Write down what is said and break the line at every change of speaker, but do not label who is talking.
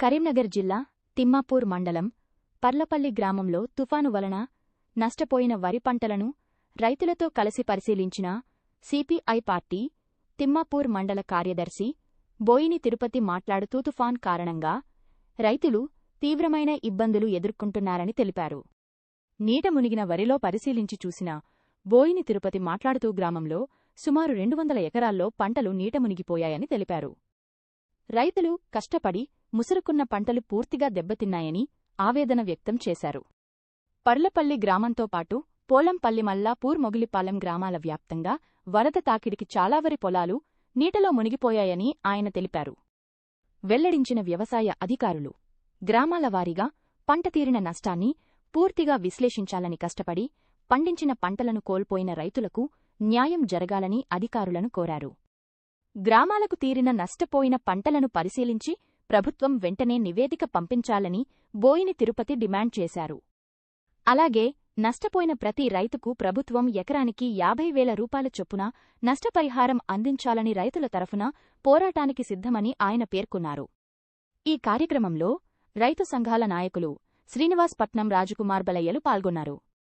కరీంనగర్ జిల్లా తిమ్మాపూర్ మండలం పర్లపల్లి గ్రామంలో తుఫాను వలన నష్టపోయిన వరి పంటలను రైతులతో కలిసి పరిశీలించిన సిపిఐ పార్టీ తిమ్మాపూర్ మండల కార్యదర్శి బోయిని తిరుపతి మాట్లాడుతూ తుఫాన్ కారణంగా రైతులు తీవ్రమైన ఇబ్బందులు ఎదుర్కొంటున్నారని తెలిపారు. నీట మునిగిన వరిలో పరిశీలించి చూసిన బోయిని తిరుపతి మాట్లాడుతూ గ్రామంలో సుమారు రెండు వందల ఎకరాల్లో పంటలు నీట మునిగిపోయాయని తెలిపారు. రైతులు కష్టపడి ముసురుకున్న పంటలు పూర్తిగా దెబ్బతిన్నాయని ఆవేదన వ్యక్తం చేశారు. పర్లపల్లి గ్రామంతో పాటు పోలంపల్లి మల్లాపూర్ మొగిలిపాలెం గ్రామాల వ్యాప్తంగా వరద తాకిడికి చాలావరి పొలాలు నీటలో మునిగిపోయాయని ఆయన తెలిపారు. వెల్లడించిన వ్యవసాయ అధికారులు గ్రామాల వారీగా పంట తీరిన నష్టాన్ని పూర్తిగా విశ్లేషించాలని కష్టపడి పండించిన పంటలను కోల్పోయిన రైతులకు న్యాయం జరగాలని అధికారులను కోరారు. గ్రామాలకు తీరిన నష్టపోయిన పంటలను పరిశీలించి ప్రభుత్వం వెంటనే నివేదిక పంపించాలని బోయిని తిరుపతి డిమాండ్ చేశారు. అలాగే నష్టపోయిన ప్రతి రైతుకు ప్రభుత్వం ఎకరానికి యాభై వేల రూపాయల చొప్పున నష్టపరిహారం అందించాలని రైతుల తరఫున పోరాటానికి సిద్ధమని ఆయన పేర్కొన్నారు. ఈ కార్యక్రమంలో రైతు సంఘాల నాయకులు శ్రీనివాస్ పట్నం రాజకుమార్ బలయ్యలు పాల్గొన్నారు.